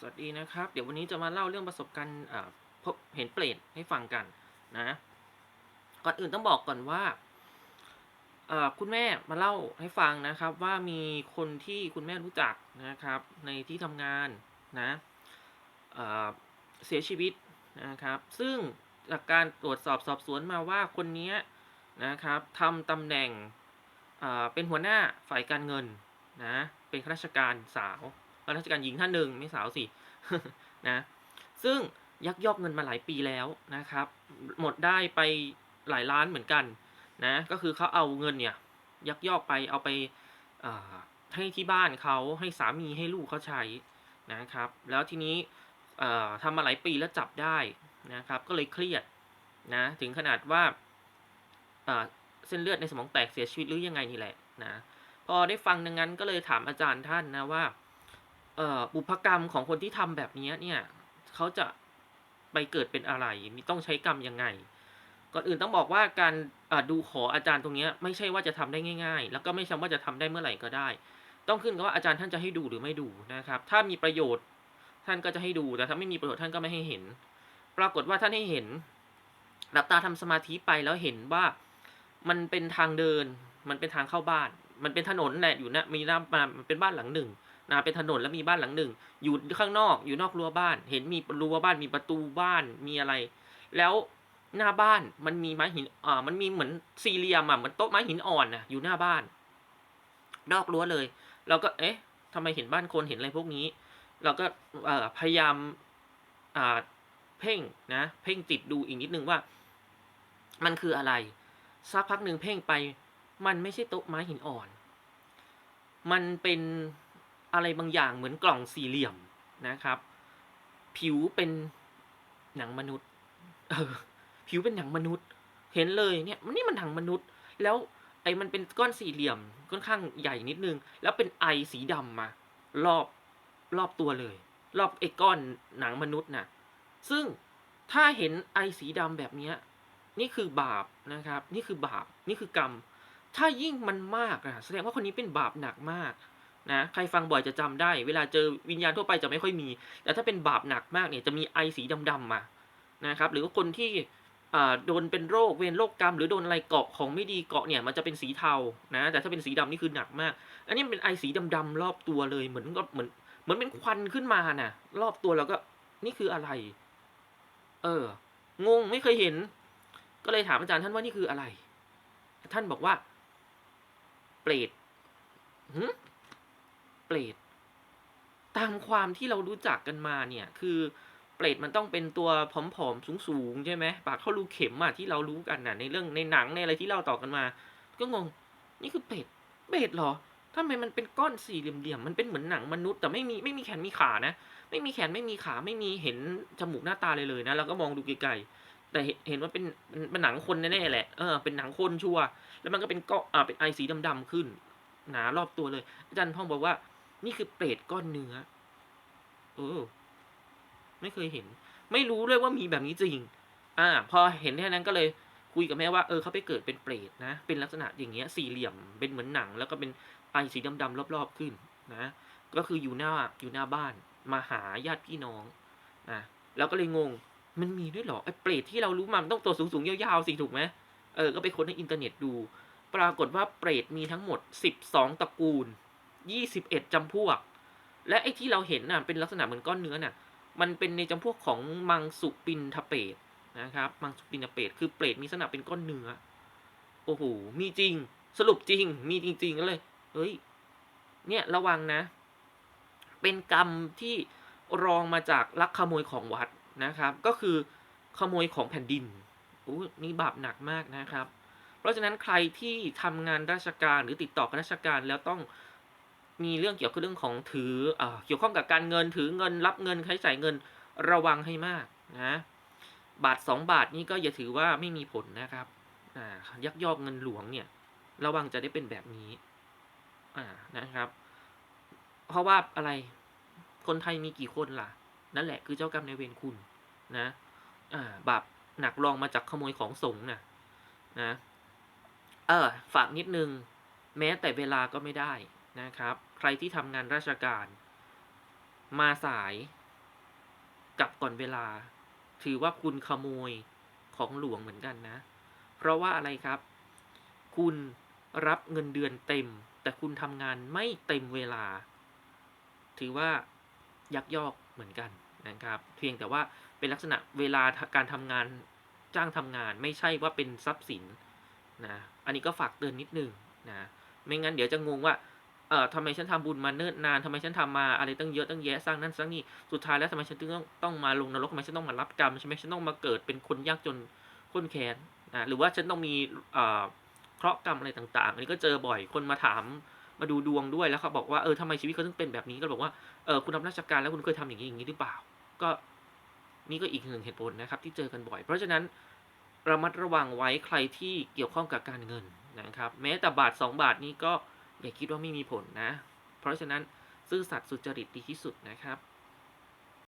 สวัสดีนะครับ เดี๋ยววันนี้จะมาเล่าเรื่องประสบการณ์พบเห็นเปรตให้ฟังกันนะ ก่อนอื่นต้องบอกก่อนว่าคุณแม่มาเล่าให้ฟังนะครับ ว่ามีคนที่คุณแม่รู้จักนะครับ ในที่ทำงานนะเเสียชีวิตนะครับ ซึ่งจากการตรวจสอบสอบสวนมาว่าคนนี้นะครับทำตำแหน่งเป็นหัวหน้าฝ่ายการเงินนะเป็นข้าราชการสาว ข้าราชการหญิงท่านหนึ่งไม่สาวสินะซึ่งยักยอกเงินมาหลายปีแล้วนะครับ หมดได้ไปหลายล้านเหมือนกันนะก็คือเขาเอาเงินเนี่ย ยักยอกไปเอาไปให้ที่บ้านเขาให้สามีให้ลูกเขาใช้นะครับ แล้วทีนี้ทำมาหลายปีแล้วจับได้นะครับ ก็เลยเครียดนะถึงขนาดว่าเส้นเลือดในสมองแตกเสียชีวิตหรือยังไงนี่แหละนะพอได้ฟังดังนั้นก็เลยถามอาจารย์ท่านนะว่า อ่อบุพกรรมของคนที่ทำแบบนี้เนี่ยเขาจะไปเกิดเป็นอะไร มีต้องใช้กรรมยังไง ก่อนอื่นต้องบอกว่าการดูขออาจารย์ตรงนี้ไม่ใช่ว่าจะทำได้ง่าย ๆ แล้วก็ไม่ใช่ว่าจะทำได้เมื่อไหร่ก็ได้ ต้องขึ้นกับว่าอาจารย์ท่านจะให้ดูหรือไม่ดูนะครับ ถ้ามีประโยชน์ท่านก็จะให้ดู แต่ถ้าไม่มีประโยชน์ท่านก็ไม่ให้เห็น ปรากฏว่าท่านให้เห็นหลับตาทำสมาธิไปแล้วเห็นว่ามันเป็นทางเดิน มันเป็นทางเข้าบ้าน มันเป็นถนนแหละอยู่นะมีน้ามันเป็นบ้านหลังหนึ่ง นะเป็นถนนแล้วมีบ้านหลังหนึ่ง อยู่ข้างนอกอยู่นอกรั้วบ้าน เห็นมีรั้วบ้านมีประตูบ้านมีอะไร แล้วหน้าบ้านมันมีไม้หินอ่ามันมีเหมือนสี่เหลี่ยมอะเหมือนโต๊ะไม้หินอ่อนน่ะอยู่หน้าบ้าน นอกรั้วเลย เราก็เอ๊ะทำไมเห็นบ้านคนเห็นอะไรพวกนี้ เราก็เอ่อพยายามอ่าเพ่งนะ เพ่งจิตดูอีกนิดนึงว่า มันคืออะไรสักพักหนึ่งเพ่งไป มันไม่ใช่โต๊ะไม้หินอ่อน มันเป็น อะไรบางอย่างเหมือนกล่องสี่เหลี่ยมนะครับ ผิวเป็นหนังมนุษย์ เออ ผิวเป็นหนังมนุษย์ เห็นเลยเนี่ยมันนี่มันหนังมนุษย์ แล้วไอ้มันเป็นก้อนสี่เหลี่ยมค่อนข้างใหญ่นิดนึง แล้วเป็นไอสีดำมารอบรอบตัวเลย รอบไอ้ก้อนหนังมนุษย์น่ะ ซึ่งถ้าเห็นไอสีดำแบบเนี้ยนี่คือบาปนะครับ นี่คือบาป นี่คือกรรม ถ้ายิ่งมันมากอะแสดงว่าคนนี้เป็นบาปหนักมาก นะใครฟังบ่อยจะจำได้ เวลาเจอวิญญาณทั่วไปจะไม่ค่อยมี แต่ถ้าเป็นบาปหนักมากเนี่ยจะมีไอสีดำๆมานะครับหรือว่าคนที่โดนเป็นโรคเวรโรคกรรม หรือโดนอะไรเกาะของไม่ดีเกาะเนี่ยมันจะเป็นสีเทานะแต่ถ้าเป็นสีดำนี่คือหนักมาก อันนี้เป็นไอสีดำๆรอบตัวเลยเหมือนก็เหมือนเหมือนเป็นควันขึ้นมาน่ะ รอบตัวแล้วก็นี่คืออะไร เอองงไม่เคยเห็น ก็เลยถามอาจารย์ท่านว่านี่คืออะไร ท่านบอกว่า เปรตหืม เปรตตามความที่เรารู้จักกันมาเนี่ย คือเปรตมันต้องเป็นตัวผอมๆสูงๆใช่ไหมปากเข้ารูเข็มอะที่เรารู้กันน่ะในเรื่องในหนังในอะไรที่เล่าต่อกันมา ก็งง นี่คือเปรตเปรตเหรอทำไมมันเป็นก้อนสี่เหลี่ยมๆมันเป็นเหมือนหนังมนุษย์ แต่ไม่มีไม่มีแขนมีขานะ ไม่มีแขนไม่มีขาไม่มีเห็นจมูกหน้าตาเลยเลยนะเราก็มองดูไกลๆแต่เห็นเห็นว่าเป็นเป็นหนังคนแน่ๆแหละเออเป็นหนังคนชัวร์แล้วมันก็เป็นก้อนอ่าเป็นไอสีดำๆขึ้น หนารอบตัวเลย อาจารย์พ่องบอกว่า นี่คือเปรตก้อนเนื้อเออไม่เคยเห็น ไม่รู้เลยว่ามีแบบนี้จริง อ่า พอเห็นแค่นั้นก็เลยคุยกับแม่ว่าเออเขาไปเกิดเป็นเปรตนะ เป็นลักษณะอย่างเงี้ย สี่เหลี่ยมเป็นเหมือนหนัง แล้วก็เป็นไอสีดำๆรอบๆขึ้นนะ ก็คืออยู่หน้าอยู่หน้าบ้าน มาหาญาติพี่น้องนะแล้วก็เลยงงมันมีด้วยเหรอไอ้เปรตที่เรารู้มามันต้องตัวสูงๆยาวๆสิถูกไหมเออก็ไปค้นในอินเทอร์เน็ตดู ปรากฏว่าเปรตมีทั้งหมด 12 ตระกูล 21จำพวก และไอ้ที่เราเห็นน่ะเป็นลักษณะเหมือนก้อนเนื้อน่ะ มันเป็นในจำพวกของมังสุปินทเปตนะครับ มังสุปินทเปตคือเปรตมีลักษณะเป็นก้อนเนื้อ โอ้โห มีจริง สรุปจริง มีจริงๆก็เลย เฮ้ย เนี่ยระวังนะ เป็นกรรมที่รองมาจากลักขโมยของวัดนะครับ ก็คือขโมยของแผ่นดินโอ้นี่บาปหนักมากนะครับ เพราะฉะนั้นใครที่ทำงานราชการหรือติดต่อกับราชการแล้วต้อง มีเรื่องเกี่ยวกับเรื่องของถือเอ่อเกี่ยวข้องกับการเงินถือเงินรับเงินใช้จ่ายเงินระวังให้มากนะบาทสองบาทนี่ก็อย่าถือว่าไม่มีผลนะครับอ่ายักยอกเงินหลวงเนี่ย ระวังจะได้เป็นแบบนี้อ่านะครับ เพราะว่าอะไรคนไทยมีกี่คนล่ะ นั่นแหละคือเจ้ากรรมในายเวรคุณนะอ่าบาปหนักรองมาจากขโมยของสงนะนะเออฝากนิดนึง แม้แต่เวลาก็ไม่ได้นะครับ ใครที่ทำงานราชการ มาสาย กลับก่อนเวลา ถือว่าคุณขโมยของหลวงเหมือนกันนะ เพราะว่าอะไรครับ คุณรับเงินเดือนเต็ม แต่คุณทำงานไม่เต็มเวลา ถือว่ายักยอกเหมือนกันนะครับ เพียงแต่ว่าเป็นลักษณะเวลาการทำงานจ้างทำงานไม่ใช่ว่าเป็นทรัพย์สินนะ อันนี้ก็ฝากเตือนนิดนึงนะ ไม่งั้นเดี๋ยวจะงงว่า เอ่อทำไมฉันทำบุญมาเนิ่นนานทำไมฉันทำมาอะไรตั้งเยอะตั้งแยะสร้างนั่นสร้างนี่สุดท้ายแล้วทำไมฉันต้องต้องมาลงนรกทำไมฉันต้องมารับกรรมใช่ไหมฉันต้องมาเกิดเป็นคนยากจนข้นแค้นนะหรือว่าฉันต้องมีเอ่อเคราะห์กรรมอะไรต่างๆ อันนี้ก็เจอบ่อยคนมาถามมาดูดวงด้วยแล้วเขาบอกว่าเออทำไมชีวิตเขาถึงเป็นแบบนี้ก็บอกว่าเออคุณรับราชการแล้วคุณเคยทำอย่างนี้อย่างนี้หรือเปล่า ก็นี่ก็อีกหนึ่งเหตุผลนะครับ ที่เจอกันบ่อย เพราะฉะนั้นระมัดระวังไว้ใครที่เกี่ยวข้องกับการเงินนะครับ แม้แต่บาท 2 บาทนี้ก็ อย่าคิดว่าไม่มีผลนะ เพราะฉะนั้นซื่อสัตย์สุจริตดีที่สุดนะครับ